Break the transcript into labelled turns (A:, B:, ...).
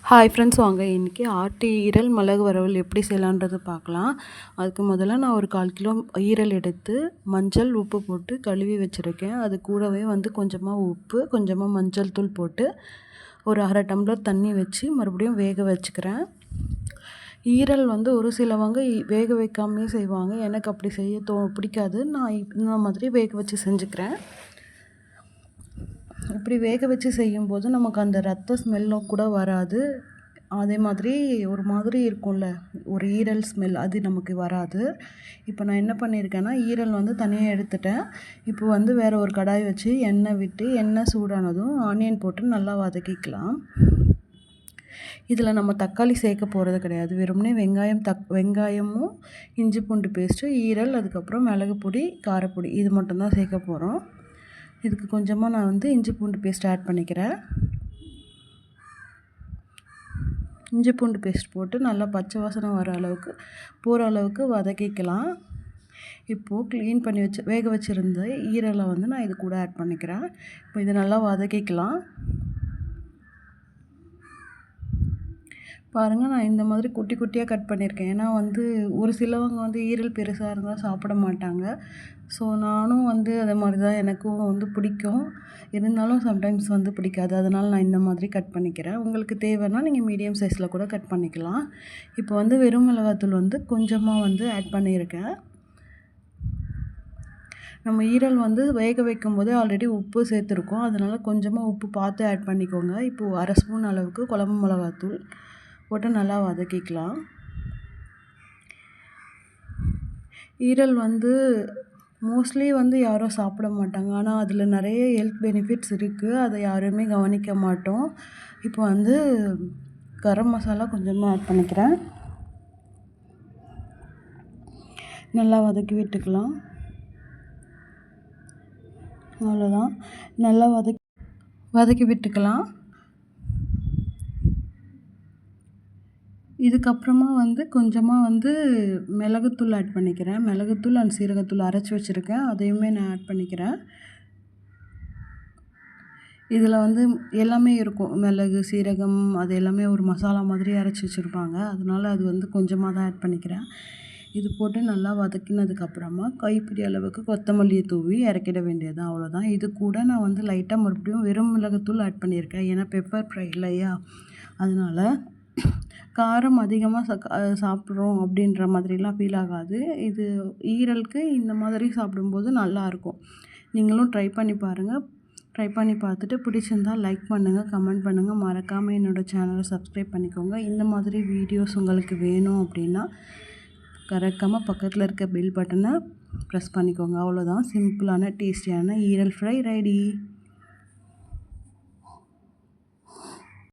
A: Hi friends வாங்க. இன்றைக்கி ஆட்டி ஈரல் மிளகு வரவல் எப்படி செய்யலான்றது பார்க்கலாம். அதுக்கு முதல்ல நான் ஒரு கால் கிலோ ஈரல் எடுத்து மஞ்சள் உப்பு போட்டு கழுவி வச்சுருக்கேன். அது கூடவே வந்து கொஞ்சமாக உப்பு கொஞ்சமாக மஞ்சள் தூள் போட்டு ஒரு அரை டம்ளர் தண்ணி வச்சு மறுபடியும் வேக வச்சுக்கிறேன். ஈரல் வந்து ஒரு சிலவங்க வேக வைக்காமே செய்வாங்க. எனக்கு அப்படி செய்ய தோ பிடிக்காது. நான் இந்த மாதிரி வேக வச்சு செஞ்சுக்கிறேன். இப்படி வேக வச்சு செய்யும்போது நமக்கு அந்த ரத்த ஸ்மெல்லும் கூட வராது. அதே மாதிரி ஒரு மாதிரி இருக்கும்ல ஒரு ஈரல் ஸ்மெல் அது நமக்கு வராது. இப்போ நான் என்ன பண்ணியிருக்கேன்னா ஈரல் வந்து தனியாக எடுத்துட்டேன். இப்போ வந்து வேறு ஒரு கடாய் வச்சு எண்ணெய் விட்டு எண்ணெய் சூடானதும் ஆனியன் போட்டு நல்லா வதக்கிக்கலாம். இதில் நம்ம தக்காளி சேர்க்க போகிறது கிடையாது. வெறும்னே வெங்காயம் தக் வெங்காயமும் இஞ்சி பூண்டு பேஸ்ட்டு ஈரல் அதுக்கப்புறம் மிளகு பொடி காரப்பொடி இது மட்டும்தான் சேர்க்க போகிறோம் இதுக்கு கொஞ்சமாக நான் வந்து இஞ்சி பூண்டு பேஸ்ட் ஆட் பண்ணிக்கிறேன். இஞ்சி பூண்டு பேஸ்ட் போட்டு நல்லா பச்சை வாசனை வர அளவுக்கு போகிற அளவுக்கு வதக்கிக்கலாம். இப்போது க்ளீன் பண்ணி வச்சு வேக வச்சுருந்த ஈரலை வந்து நான் இது கூட ஆட் பண்ணிக்கிறேன். இப்போ இதை நல்லா வதக்கிக்கலாம். பாருங்கள் நான் இந்த மாதிரி குட்டி குட்டியாக கட் பண்ணியிருக்கேன். ஏன்னா வந்து ஒரு சிலவங்க வந்து ஈரல் பெருசாக இருந்தால் சாப்பிட மாட்டாங்க. ஸோ நானும் வந்து அதே மாதிரி தான் எனக்கும் வந்து பிடிக்கும். இருந்தாலும் சம்டைம்ஸ் வந்து பிடிக்காது. அதனால் நான் இந்த மாதிரி கட் பண்ணிக்கிறேன். உங்களுக்கு தேவைன்னா நீங்கள் மீடியம் சைஸில் கூட கட் பண்ணிக்கலாம். இப்போ வந்து வெறும் மிளகாத்தூள் வந்து கொஞ்சமாக வந்து ஆட் பண்ணியிருக்கேன். நம்ம ஈரல் வந்து வேக வைக்கும் போதே ஆல்ரெடி உப்பு சேர்த்துருக்கோம். அதனால் கொஞ்சமாக உப்பு பார்த்து ஆட் பண்ணிக்கோங்க. இப்போது அரை ஸ்பூன் அளவுக்கு குழம்பு மிளகாத்தூள். போட்டு நல்லா வதக்கிக்கலாம். ஈரல் வந்து மோஸ்ட்லி வந்து யாரும் சாப்பிட மாட்டாங்க. ஆனால் அதில் நிறைய ஹெல்த் பெனிஃபிட்ஸ் இருக்குது அதை யாருமே கவனிக்க மாட்டோம். இப்போ வந்து கரம் மசாலா கொஞ்சமாக ஆட் பண்ணிக்கிறேன். நல்லா வதக்கி விட்டுக்கலாம். அவ்வளோதான் நல்லா வதக்கி வதக்கி விட்டுக்கலாம். இதுக்கப்புறமா வந்து கொஞ்சமாக வந்து மிளகுத்தூள் ஆட் பண்ணிக்கிறேன். மிளகுத்தூள் அண்ட் சீரகத்தூள் அரைச்சி வச்சுருக்கேன். அதையுமே நான் ஆட் பண்ணிக்கிறேன். இதில் வந்து எல்லாமே இருக்கும். மிளகு சீரகம் அது எல்லாமே ஒரு மசாலா மாதிரி அரைச்சி வச்சுருப்பாங்க. அதனால் அது வந்து கொஞ்சமாக தான் ஆட் பண்ணிக்கிறேன். இது போட்டு நல்லா வதக்கினதுக்கப்புறமா கைப்பிடி அளவுக்கு கொத்தமல்லியை தூவி இறக்கிட வேண்டியது தான் அவ்வளோதான் இது கூட நான் வந்து லைட்டாக மறுபடியும் வெறும் மிளகுத்தூள் ஆட் பண்ணியிருக்கேன். ஏன்னா பெப்பர் ஃப்ரை இல்லையா? அதனால் காரம் அதிகமாக ச சாப்பிட்றோம் அப்படின்ற மாதிரிலாம் ஃபீல் ஆகாது. இது ஈரலுக்கு இந்த மாதிரி சாப்பிடும்போது நல்லாயிருக்கும் நீங்களும் ட்ரை பண்ணி பாருங்கள் ட்ரை பண்ணி பார்த்துட்டு பிடிச்சிருந்தால் லைக் பண்ணுங்கள் கமெண்ட் பண்ணுங்கள் மறக்காமல் என்னோடய சேனலை சப்ஸ்கிரைப் பண்ணிக்கோங்க. இந்த மாதிரி வீடியோஸ் உங்களுக்கு வேணும் அப்படின்னா கரெக்டாக பக்கத்தில் இருக்க பெல் பட்டனை ப்ரெஸ் பண்ணிக்கோங்க. அவ்வளோதான் சிம்பிளான டேஸ்டியான ஈரல் ஃப்ரை ரெடி